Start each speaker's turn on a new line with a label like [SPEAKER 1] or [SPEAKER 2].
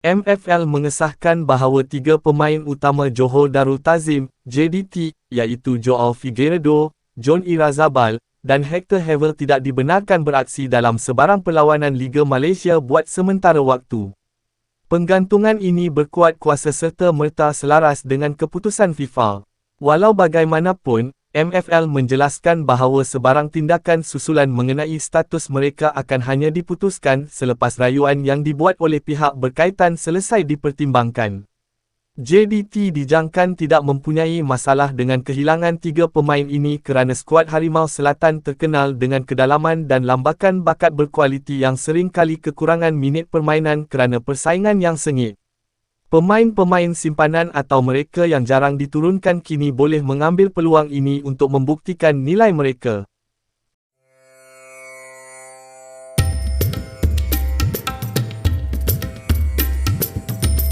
[SPEAKER 1] MFL mengesahkan bahawa tiga pemain utama Johor Darul Tazim, JDT, iaitu Joao Figueiredo, John Irazabal, dan Hector Havel tidak dibenarkan beraksi dalam sebarang perlawanan Liga Malaysia buat sementara waktu. Penggantungan ini berkuat kuasa serta merta selaras dengan keputusan FIFA. Walau bagaimanapun, MFL menjelaskan bahawa sebarang tindakan susulan mengenai status mereka akan hanya diputuskan selepas rayuan yang dibuat oleh pihak berkaitan selesai dipertimbangkan. JDT dijangkan tidak mempunyai masalah dengan kehilangan tiga pemain ini kerana skuad Harimau Selatan terkenal dengan kedalaman dan lambakan bakat berkualiti yang sering kali kekurangan minit permainan kerana persaingan yang sengit. Pemain-pemain simpanan atau mereka yang jarang diturunkan kini boleh mengambil peluang ini untuk membuktikan nilai mereka.